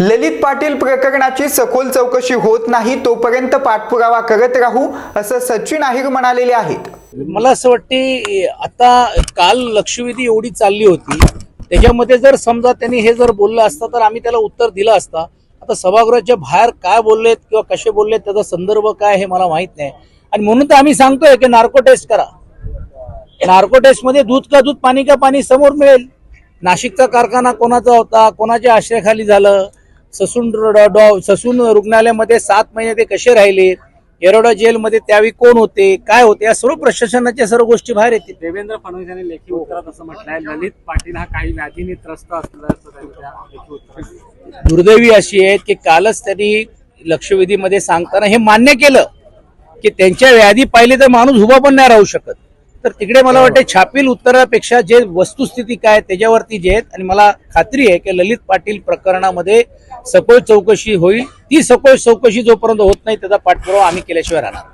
ललित पाटील प्रकरणाची सखोल चौकशी होत नाही तोपर्यंत पाठपुरावा करत राहू असं सचिन अहिर म्हणालेले आहेत. मला असं वाटते आता काल लक्षवेधी एवढी चालली होती. त्याच्यामध्ये जर समजा त्यांनी हे जर बोललं असतं तर आम्ही त्याला उत्तर दिलं असतं. आता सभागृहाच्या बाहेर काय बोललेत किंवा कसे बोललेत त्याचा संदर्भ काय हे मला माहीत नाही. आणि म्हणून तर आम्ही सांगतोय की नार्को टेस्ट करा. नार्को टेस्टमध्ये दूध का दूध पाणी का पाणी समोर मिळेल. नाशिकचा कारखाना कोणाचा होता कोणाच्या आश्रयाखाली झालं ससून डॉ- ससून रुग्णालयामध्ये सात महिने ते कसे राहिले? येरोडा जेलमध्ये त्यावेळी कोण होते? काय होते? या सर्व प्रशासनाच्या सर्व गोष्टी बाहेर येतील. देवेंद्र फडणवीस यांनी लेखी उत्तरात असं म्हटलंय ललित पाटील हा काही व्याधीने त्रस्त उत्तरात दुर्दैवी अशी आहे की कालच त्यांनी लक्षवेधीमध्ये सांगताना हे मान्य केलं की त्यांच्या व्याधी पाहिली तर माणूस उभा पण नाही राहू शकत. तर तिकडे मला वाटतं छापील उत्तरापेक्षा जे वस्तुस्थिती काय त्याच्यावरती जे आहेत आणि मला खात्री आहे की ललित पाटील प्रकरणामध्ये सखोल चौकशी होईल. ती सखोल चौकशी जोपर्यंत होत नाही त्याचा पाठपुरावा आम्ही केल्याशिवाय राहणार.